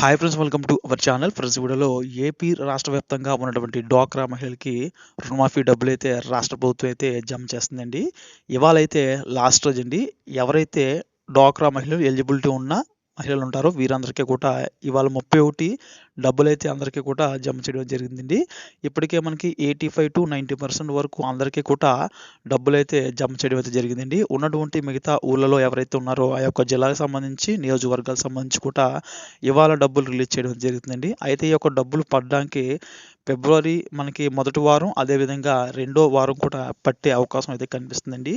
Hi friends welcome to our channel friends వీడియోలో AP రాష్ట్ర వ్యాప్తంగా ఉన్నటువంటి డ్వాక్రా మహిళలకి రుణమాఫీ డబ్బులు అయితే రాష్ట్ర ప్రభుత్వం అయితే జమ చేస్తుందండి. ఇవాళ అయితే లాస్ట్ రోజు అండి. ఎవరైతే డ్వాక్రా మహిళలు ఎలిజిబిలిటీ ఉన్న మహిళలు ఉంటారో వీరందరికీ కూడా ఇవాళ ముప్పై ఒకటి డబ్బులు అయితే అందరికీ కూడా జమ చేయడం జరిగిందండి. ఇప్పటికే మనకి eighty five to ninety percent వరకు అందరికీ కూడా డబ్బులు అయితే జమ చేయడం అయితే జరిగిందండి. ఉన్నటువంటి మిగతా ఊళ్ళలో ఎవరైతే ఉన్నారో ఆ యొక్క జిల్లాకు సంబంధించి నియోజకవర్గాలకు సంబంధించి కూడా ఇవాళ డబ్బులు రిలీజ్ చేయడం జరుగుతుందండి అయితే ఈ యొక్క డబ్బులు పడడానికి ఫిబ్రవరి మనకి మొదటి వారం అదేవిధంగా రెండో వారం కూడా పట్టే అవకాశం అయితే కనిపిస్తుందండి.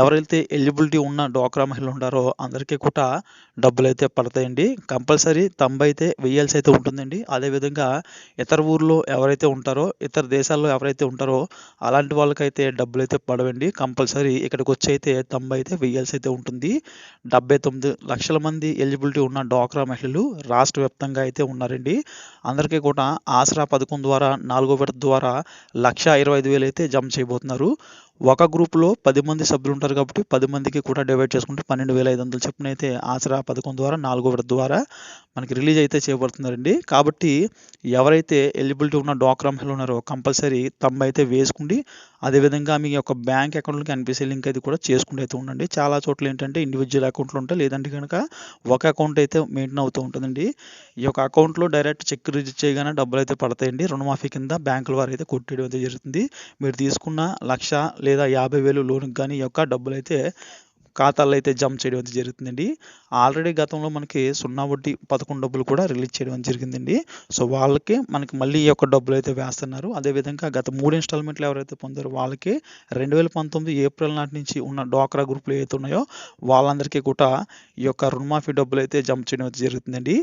ఎవరైతే ఎలిజిబిలిటీ ఉన్న డోక్రా మహిళలు ఉన్నారో అందరికీ కూడా డబ్బులు అయితే పడతాయండి. కంపల్సరీ తంబైతే వెయ్యాల్సి అయితే ఉంటుందండి. అదేవిధంగా ఇతర ఊర్లో ఎవరైతే ఉంటారో ఇతర దేశాల్లో ఎవరైతే ఉంటారో అలాంటి వాళ్ళకైతే డబ్బులు అయితే పడవండి. కంపల్సరీ ఇక్కడికి వచ్చి అయితే తొంభై అయితే వేయాల్సి అయితే ఉంటుంది. డెబ్బై తొమ్మిది లక్షల మంది ఎలిజిబిలిటీ ఉన్న డోక్రా మహిళలు రాష్ట్ర వ్యాప్తంగా అయితే ఉన్నారండి. అందరికీ కూడా ఆసరా పథకం ద్వారా నాలుగో విడత ద్వారా లక్ష ఇరవై ఐదు వేలు అయితే జమ చేయబోతున్నారు. ఒక గ్రూప్లో పది మంది సభ్యులు ఉంటారు కాబట్టి పది మందికి కూడా డివైడ్ చేసుకుంటే పన్నెండు వేల ఐదు వందలు చొప్పున అయితే ఆసరా పథకం ద్వారా నాలుగో విడత ద్వారా మనకి రిలీజ్ అయితే చేయబడుతున్నారండి. కాబట్టి ఎవరైతే ఎలిజిబిలిటీ ఉన్న డ్వాక్రా హెల్ ఉన్నారో కంపల్సరీ తమ్మ అయితే వేసుకుండి అదేవిధంగా మీ యొక్క బ్యాంక్ అకౌంట్లకి ఎన్పిసి లింక్ అయితే కూడా చేసుకుంటూ అయితే ఉండండి. చాలా చోట్ల ఏంటంటే ఇండివిజువల్ అకౌంట్లు ఉంటాయి. లేదంటే కనుక ఒక అకౌంట్ అయితే మెయింటైన్ అవుతూ ఉంటుందండి. ఈ యొక్క అకౌంట్లో డైరెక్ట్ చెక్ రిజిస్టర్ చేయగానే డబ్బులు అయితే పడతాయండి. రుణమాఫీ కింద బ్యాంకుల వారు అయితే కొట్టేయడం అయితే జరుగుతుంది. మీరు తీసుకున్న లక్ష లేదా యాభై వేలు లోన్కి కానీ ఈ యొక్క డబ్బులు అయితే ఖాతాల్లో అయితే జమ చేయడం అయితే జరుగుతుందండి. ఆల్రెడీ గతంలో మనకి సున్నా వడ్డీ పదకొండు డబ్బులు కూడా రిలీజ్ చేయడం జరిగిందండి. సో వాళ్ళకి మనకి మళ్ళీ ఈ యొక్క డబ్బులు అయితే వేస్తున్నారు. అదేవిధంగా గత మూడు ఇన్స్టాల్మెంట్లు ఎవరైతే పొందారో వాళ్ళకి రెండు వేల పంతొమ్మిది ఏప్రిల్ నాటి నుంచి ఉన్న డ్వాక్రా గ్రూపులు ఏవైతే ఉన్నాయో వాళ్ళందరికీ కూడా ఈ యొక్క రుణమాఫీ డబ్బులు అయితే జమ చేయడం అయితే జరుగుతుందండి.